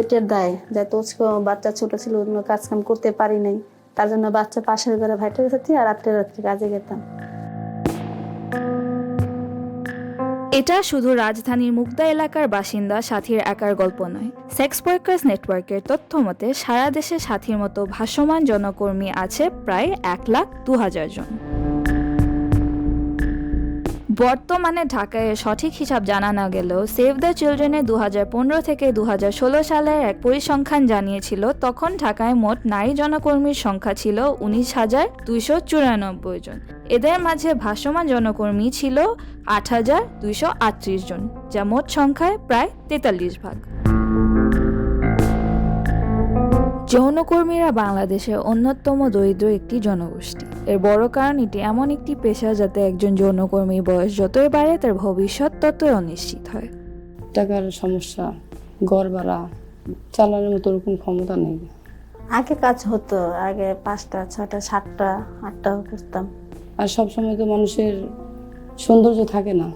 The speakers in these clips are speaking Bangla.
পেটের দায়। যাতে বাচ্চা ছোট ছিল অন্য কাজ কাম করতে পারি নাই। তার জন্য বাচ্চা পাশের ঘরে ভাইটার সাথে আর রাত্রে রাত্রে কাজে গেতাম। এটা শুধু রাজধানীর মুগদা এলাকার বাসিন্দা সাথীর একার গল্প নয়। সেক্স ওয়ার্কার্স নেটওয়ার্কের তথ্য মতে, সারা দেশে সাথীর মতো ভাসমান জনকর্মী আছে প্রায় এক লাখ দু হাজার জন। বর্তমানে ঢাকায় সঠিক হিসাব জানা না গেলেও সেভ দ্য চিলড্রেনে দু হাজার পনেরো থেকে দু হাজার ষোলো সালের এক পরিসংখ্যান জানিয়েছিল, তখন ঢাকায় মোট নারী জনকর্মীর সংখ্যা ছিল উনিশ হাজার দুইশো চুরানব্বই জন। এদের মাঝে ভাসমান জনকর্মী ছিল আট হাজার দুইশো আটত্রিশ জন, যা মোট সংখ্যায় প্রায় তেতাল্লিশ ভাগ। যৌনকর্মীরা বাংলাদেশের অন্যতম দরিদ্র একটি জনগোষ্ঠী। এর বড় কারণ এটি এমন একটি পেশা যাতে একজন যৌনকর্মীর বয়স যতই বাড়ে তার ভবিষ্যৎ ততই অনিশ্চিত হয়। টাকার সমস্যা ঘর ভাড়া চালানোর মতো ওরকম ক্ষমতা নেই। আগে কাজ হতো আগে পাঁচটা ছটা সাতটা আটটাও করতাম। আর সব সময় তো মানুষের সৌন্দর্য থাকে না।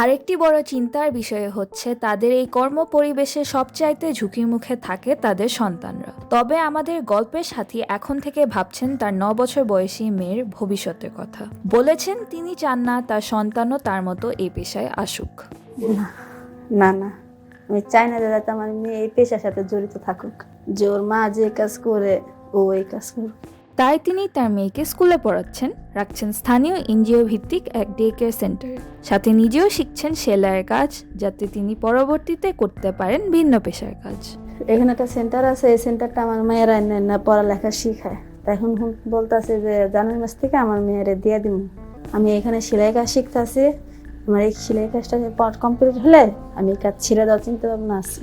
আরেকটি বড় চিন্তার বিষয় হচ্ছে, তাদের এই কর্ম পরিবেশে সবচাইতে ঝুঁকির মুখে থাকে তাদের সন্তানরা। তবে আমাদের গল্পের সাথী এখন থেকে ভাবছেন তার ন বছর বয়সী মেয়ের ভবিষ্যতের কথা। বলেছেন, তিনি চান না তার সন্তানও তার মতো এই পেশায় আসুক। না না আমি চাই না যাতে আমার মেয়ে এই পেশার সাথে জড়িত থাকুক। যে ওর মা যে কাজ করে, ও এই কাজ করুক। তাই তিনি তার মেয়েকে স্কুলে পড়াচ্ছেন, রাখছেন স্থানীয় এনজিও ভিত্তিক এক ডে কেয়ার সেন্টার। সাথে নিজেও শিখছেন সেলাইয়ের কাজ, যাতে তিনি পরবর্তীতে করতে পারেন ভিন্ন পেশার কাজ। এখানে একটা সেন্টার আছে, এই সেন্টারটা আমার মেয়েরা নেন না পড়ালেখা শিখায়। এখন বলতাছে যে জানুয়ারি মাস থেকে আমার মেয়েরে দিয়ে দিব আমি এখানে সেলাই কাজ শিখতেছি, আমার এই সেলাই কাজটা কমপ্লিট হলে আমি কাজ ছেড়ে দেওয়ার চিন্তা ভাবনা আছে।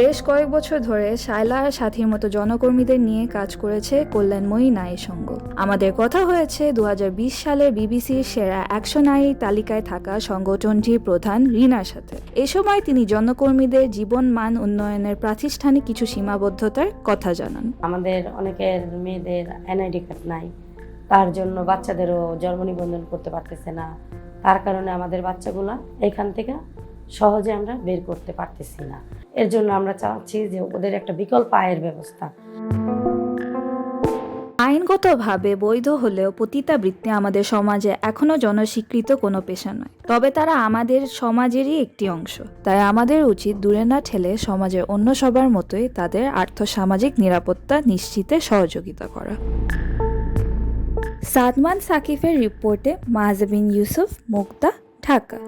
বেশ কয়েক বছর ধরে শায়লা আর সাথীর মতো জনকর্মীদের নিয়ে কাজ করেছে কল্যাণময়ী নারী সংঘ আমাদের কথা হয়েছে, দুহাজার বিশ সালে বিবিসির সেরা একশো নারীর তালিকায় থাকা সংগঠনটির প্রধান রিনার সাথে। এ সময় তিনি জনকর্মীদের জীবন মান উন্নয়নের প্রাতিষ্ঠানিক কিছু সীমাবদ্ধতার কথা জানান। আমাদের অনেকের মেয়েদের এনআইডি কার্ড নাই, তার জন্য বাচ্চাদেরও জন্ম নিবন্ধন করতে পারতেছে না। তার কারণে আমাদের বাচ্চাগুলা এখান থেকে সহজে আমরা বের করতে পারতেছি না। এর জন্য আমরা চাচ্ছি যে ওদের একটা বিকল্প আয়ের ব্যবস্থা। আইনগতভাবে বৈধ হলেও পতিতাবৃত্তি আমাদের সমাজে এখনও জনস্বীকৃত কোনো পেশা নয়। তবে তারা আমাদের সমাজেরই একটি অংশ। তাই আমাদের উচিত দূরে না ঠেলে সমাজের অন্য সবার মতোই তাদের আর্থসামাজিক নিরাপত্তা নিশ্চিতে সহযোগিতা করা। সাদমান সাকিফের রিপোর্টে মাহজাবিন ইউসুফ, মুক্তা, ঢাকা।